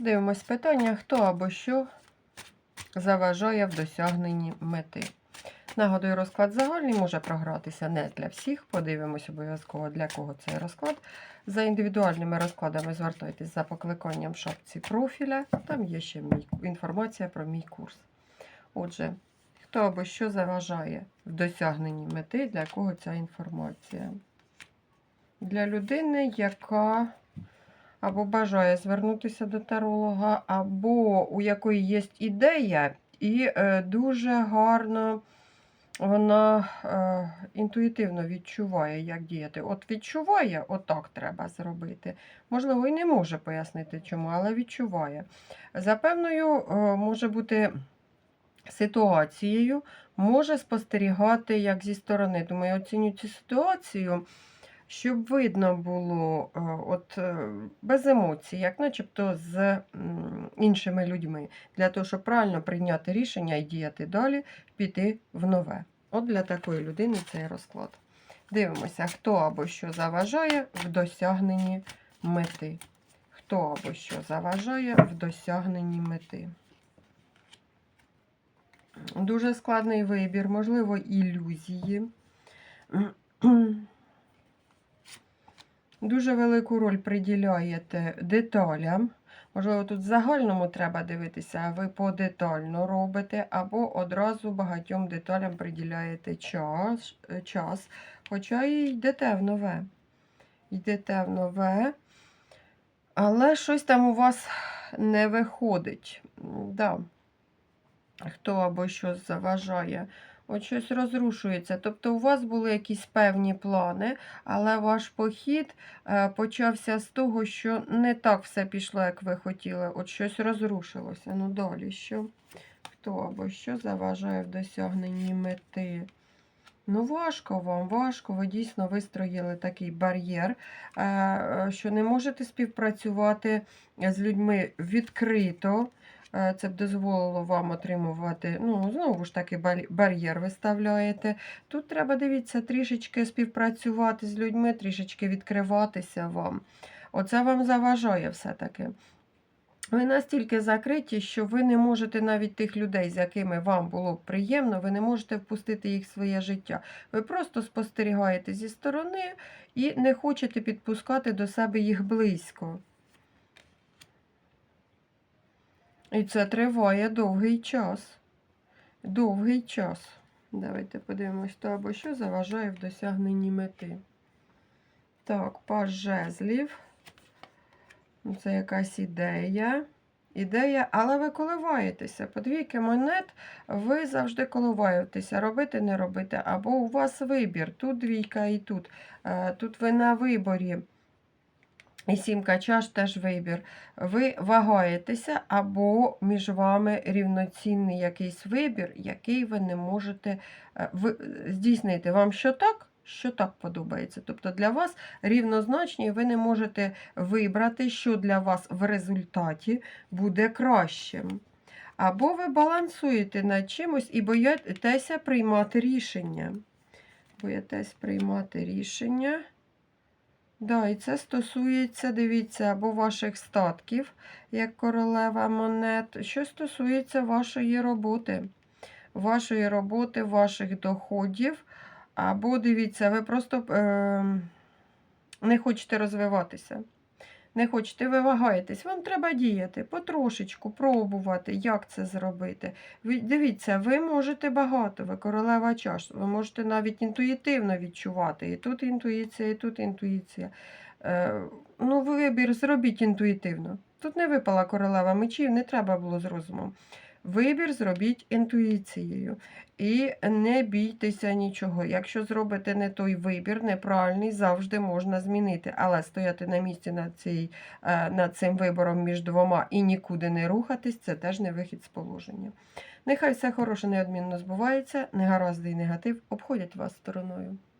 Дивимось питання, хто або що заважає в досягненні мети. Нагадую, розклад загальний може програтися не для всіх. Подивимось обов'язково, для кого цей розклад. За індивідуальними розкладами звертайтесь за покликанням в шапці профіля. Там є ще мій, інформація про мій курс. Отже, хто або що заважає в досягненні мети, для кого ця інформація? Для людини, яка або бажає звернутися до таролога, або у якої є ідея, і е, дуже гарно вона е, інтуїтивно відчуває, як діяти. От відчуває, отак треба зробити. Можливо, і не може пояснити чому, але відчуває. За певною е, може бути ситуацією, може спостерігати як зі сторони. Думаю, оціню цю ситуацію щоб видно було е, от, е, без емоцій, як начебто з іншими людьми, для того, щоб правильно прийняти рішення і діяти далі, піти в нове. От для такої людини цей розклад. Дивимося, хто або що заважає в досягненні мети. Хто або що заважає в досягненні мети. Дуже складний вибір, можливо, ілюзії. Дуже велику роль приділяєте деталям. Можливо, тут в загальному треба дивитися, а ви подетально робите, або одразу багатьом деталям приділяєте час, час хоча і йдете в нове. Йдете в нове, але щось там у вас не виходить. Да. Хто або щось заважає. От щось розрушується. Тобто у вас були якісь певні плани, але ваш похід е, почався з того, що не так все пішло, як ви хотіли. От щось розрушилося. Ну далі що? Хто або що заважає в досягненні мети? Ну, важко вам, важко. Ви дійсно вистроїли такий бар'єр, е, що не можете співпрацювати з людьми відкрито. Е, Це б дозволило вам отримувати, ну, знову ж таки, бар'єр виставляєте. Тут треба, дивіться, трішечки співпрацювати з людьми, трішечки відкриватися вам. Оце вам заважає все-таки. Ви настільки закриті, що ви не можете навіть тих людей, з якими вам було б приємно, ви не можете впустити їх в своє життя. Ви просто спостерігаєте зі сторони і не хочете підпускати до себе їх близько. І це триває довгий час. Довгий час. Давайте подивимось, то або що заважає в досягненні мети. Так, паж жезлів. Ну, Це якась ідея. Ідея, але ви коливаєтеся. По двійки монет ви завжди коливаєтеся, робити, не робити. Або у вас вибір. Тут двійка і тут. Е, Тут ви на виборі. І сімка чаш теж вибір. Ви вагаєтеся, або між вами рівноцінний якийсь вибір, який ви не можете е, здійснити. Вам що так, що так подобається. Тобто для вас рівнозначні, ви не можете вибрати, що для вас в результаті буде кращим. Або ви балансуєте над чимось і боїтеся приймати рішення. Боїтесь приймати рішення. Да, і це стосується, дивіться, або ваших статків, як королева монет, що стосується вашої роботи, вашої роботи, ваших доходів. Або дивіться, ви просто е, не хочете розвиватися. Не хочете, ви вагаєтесь, вам треба діяти, потрошечку, пробувати, як це зробити. Ви, дивіться, ви можете багато, ви королева чаш, ви можете навіть інтуїтивно відчувати. І тут інтуїція, і тут інтуїція. Е, ну, вибір зробіть інтуїтивно. Тут не випала королева мечів, не треба було з розумом. Вибір зробіть інтуїцією. І не бійтеся нічого. Якщо зробите не той вибір, неправильний, завжди можна змінити. Але стояти на місці над, цій, е, над цим вибором між двома і нікуди не рухатись це теж не вихід з положення. Нехай все хороше неодмінно збувається, негаразди і негатив обходять вас стороною.